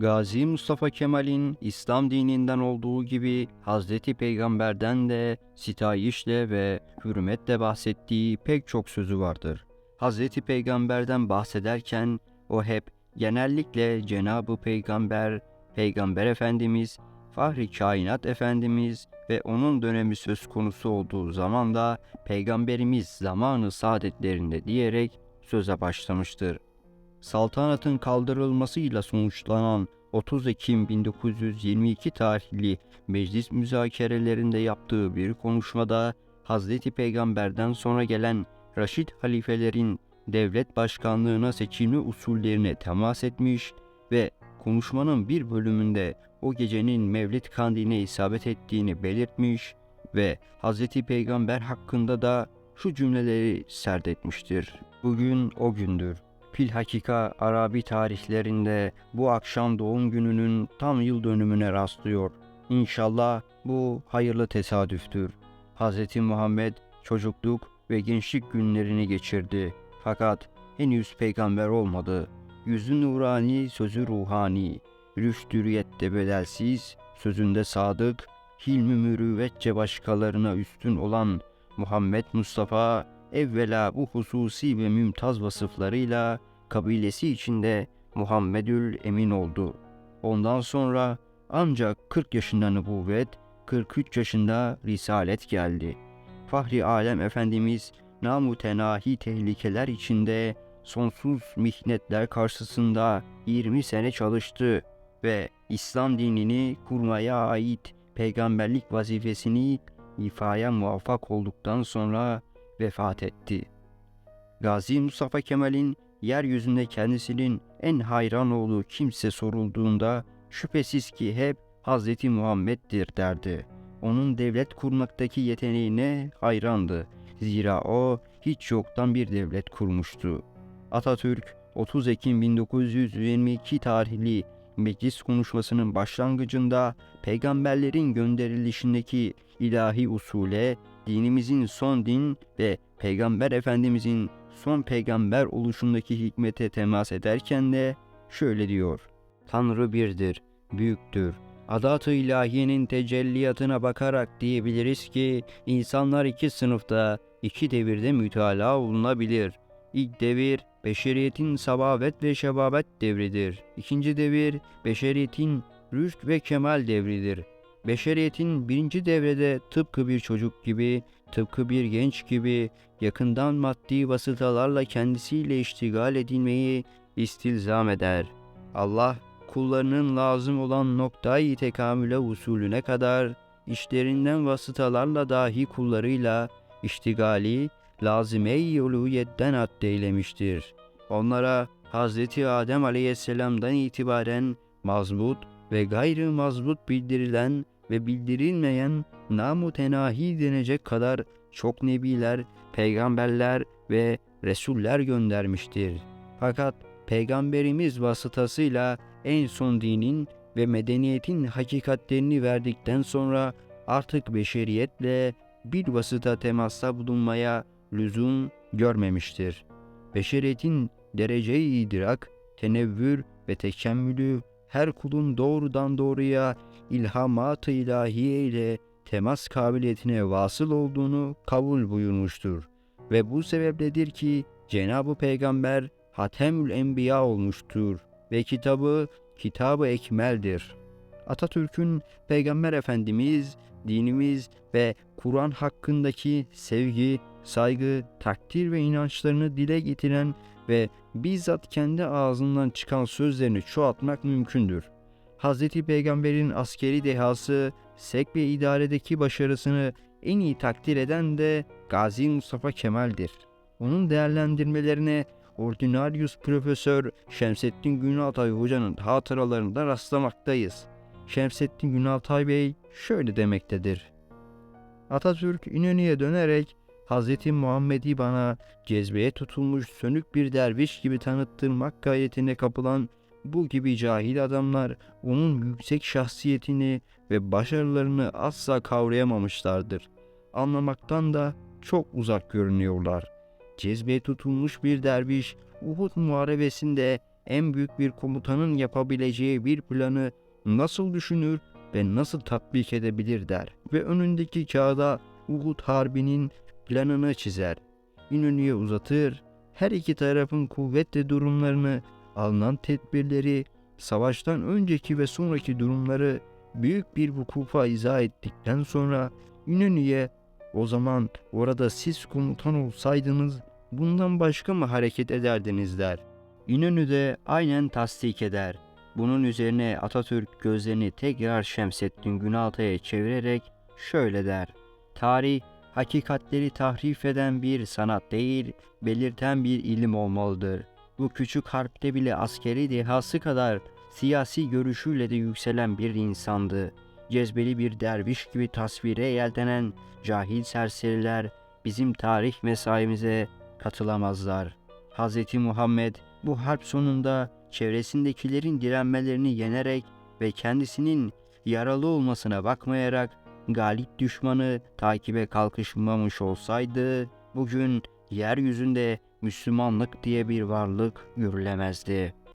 Gazi Mustafa Kemal'in İslam dininden olduğu gibi Hazreti Peygamber'den de sitayişle ve hürmetle bahsettiği pek çok sözü vardır. Hazreti Peygamber'den bahsederken o hep genellikle Cenab-ı Peygamber, Peygamber Efendimiz, Fahri Kainat Efendimiz ve onun dönemi söz konusu olduğu zaman da Peygamberimiz zamanı saadetlerinde diyerek söze başlamıştır. Saltanatın kaldırılmasıyla sonuçlanan 30 Ekim 1922 tarihli meclis müzakerelerinde yaptığı bir konuşmada Hazreti Peygamber'den sonra gelen Raşid halifelerin devlet başkanlığına seçilme usullerine temas etmiş ve konuşmanın bir bölümünde o gecenin Mevlid kandiline isabet ettiğini belirtmiş ve Hazreti Peygamber hakkında da şu cümleleri serdetmiştir. Bugün o gündür. Pilhakika Arabi tarihlerinde bu akşam doğum gününün tam yıl dönümüne rastlıyor. İnşallah bu hayırlı tesadüftür. Hz. Muhammed çocukluk ve gençlik günlerini geçirdi. Fakat henüz peygamber olmadı. Yüzü nurani, sözü ruhani. Rüştüriyette bedelsiz, sözünde sadık, hilmi mürüvvetçe başkalarına üstün olan Muhammed Mustafa evvela bu hususi ve mümtaz vasıflarıyla kabilesi içinde Muhammedül Emin oldu. Ondan sonra ancak 40 yaşında nübüvvet, 43 yaşında risalet geldi. Fahri Alem Efendimiz namutenahi tehlikeler içinde sonsuz mihnetler karşısında 20 sene çalıştı ve İslam dinini kurmaya ait peygamberlik vazifesini ifaya muvaffak olduktan sonra vefat etti. Gazi Mustafa Kemal'in yeryüzünde kendisinin en hayran olduğu kimse sorulduğunda şüphesiz ki hep Hazreti Muhammed'dir derdi. Onun devlet kurmaktaki yeteneğine hayrandı. Zira o hiç yoktan bir devlet kurmuştu. Atatürk 30 Ekim 1922 tarihli meclis konuşmasının başlangıcında peygamberlerin gönderilişindeki ilahi usule, dinimizin son din ve peygamber efendimizin son peygamber oluşundaki hikmete temas ederken de şöyle diyor. Tanrı birdir, büyüktür. Adat-ı ilahiyenin tecelliyatına bakarak diyebiliriz ki insanlar iki sınıfta, iki devirde mütalaa olunabilir. İlk devir beşeriyetin sabavet ve şebabet devridir. İkinci devir beşeriyetin rüşt ve kemal devridir. Beşeriyetin birinci devrede tıpkı bir çocuk gibi, tıpkı bir genç gibi yakından maddi vasıtalarla kendisiyle iştigal edilmeyi istilzam eder. Allah kullarının lazım olan noktayı tekamüle usulüne kadar işlerinden vasıtalarla dahi kullarıyla iştigali lazime-i uluhiyetten addeylemiştir. Onlara Hz. Adem aleyhisselamdan itibaren mazbut ve gayrı mazbut bildirilen ve bildirilmeyen namu tenahi denecek kadar çok nebiler, peygamberler ve resuller göndermiştir. Fakat peygamberimiz vasıtasıyla en son dinin ve medeniyetin hakikatlerini verdikten sonra artık beşeriyetle bir vasıta temasta bulunmaya lüzum görmemiştir. Beşeriyetin derece-i idrak, tenevvür ve tekemmülü her kulun doğrudan doğruya ilhamat-ı ilahiye ile temas kabiliyetine vasıl olduğunu kabul buyurmuştur. Ve bu sebepledir ki Cenab-ı Peygamber Hatemül Enbiya olmuştur ve kitabı Kitab-ı Ekmel'dir. Atatürk'ün Peygamber Efendimiz, dinimiz ve Kur'an hakkındaki sevgi, saygı, takdir ve inançlarını dile getiren ve bizzat kendi ağzından çıkan sözlerini çoğaltmak mümkündür. Hz. Peygamber'in askeri dehası, sek idaredeki başarısını en iyi takdir eden de Gazi Mustafa Kemal'dir. Onun değerlendirmelerine Ordinarius Profesör Şemsettin Günaltay Hoca'nın hatıralarında rastlamaktayız. Şemsettin Günaltay Bey şöyle demektedir. Atatürk İnönü'ye dönerek Hz. Muhammed'i bana cezbeye tutulmuş sönük bir derviş gibi tanıttırmak gayretine kapılan bu gibi cahil adamlar onun yüksek şahsiyetini ve başarılarını asla kavrayamamışlardır. Anlamaktan da çok uzak görünüyorlar. Cezbeye tutulmuş bir derviş Uhud muharebesinde en büyük bir komutanın yapabileceği bir planı nasıl düşünür ve nasıl tatbik edebilir der ve önündeki kağıda Uhud Harbi'nin planını çizer. İnönü'ye uzatır, her iki tarafın kuvvet ve durumlarını, alınan tedbirleri, savaştan önceki ve sonraki durumları büyük bir vukufa izah ettikten sonra İnönü'ye o zaman orada siz komutan olsaydınız bundan başka mı hareket ederdiniz der. İnönü de aynen tasdik eder. Bunun üzerine Atatürk gözlerini tekrar Şemsettin Günaltay'a çevirerek şöyle der. Tarih, hakikatleri tahrif eden bir sanat değil, belirten bir ilim olmalıdır. Bu küçük harpte bile askeri dehası kadar siyasi görüşüyle de yükselen bir insandı. Cezbeli bir derviş gibi tasvire yeltenen cahil serseriler bizim tarih mesaimize katılamazlar. Hz. Muhammed bu harp sonunda çevresindekilerin direnmelerini yenerek ve kendisinin yaralı olmasına bakmayarak galip düşmanı takibe kalkışmamış olsaydı bugün yeryüzünde Müslümanlık diye bir varlık görülemezdi.